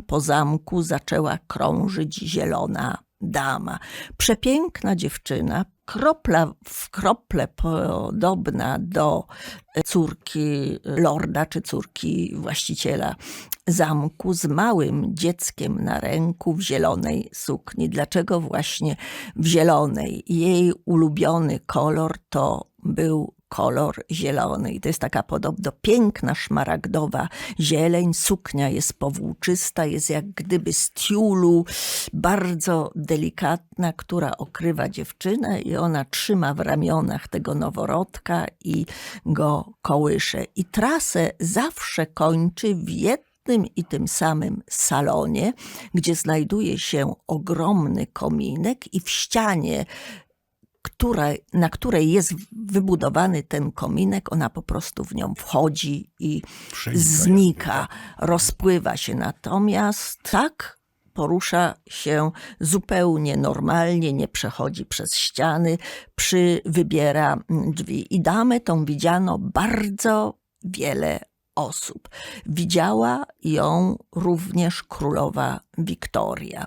po zamku zaczęła krążyć zielona dama. Przepiękna dziewczyna, kropla w krople podobna do córki lorda czy córki właściciela zamku z małym dzieckiem na ręku w zielonej sukni. Dlaczego właśnie w zielonej? Jej ulubiony kolor to był kolor zielony. I to jest taka podobno piękna, szmaragdowa zieleń. Suknia jest powłóczysta, jest jak gdyby z tiulu, bardzo delikatna, która okrywa dziewczynę i ona trzyma w ramionach tego noworodka i go kołysze. I trasę zawsze kończy w jednym i tym samym salonie, gdzie znajduje się ogromny kominek i w ścianie która, na której jest wybudowany ten kominek, ona po prostu w nią wchodzi i Przenika znika, rozpływa się. Natomiast tak porusza się zupełnie normalnie, nie przechodzi przez ściany, przy, wybiera drzwi. I damę tą widziano bardzo wiele osób. Widziała ją również królowa Wiktoria.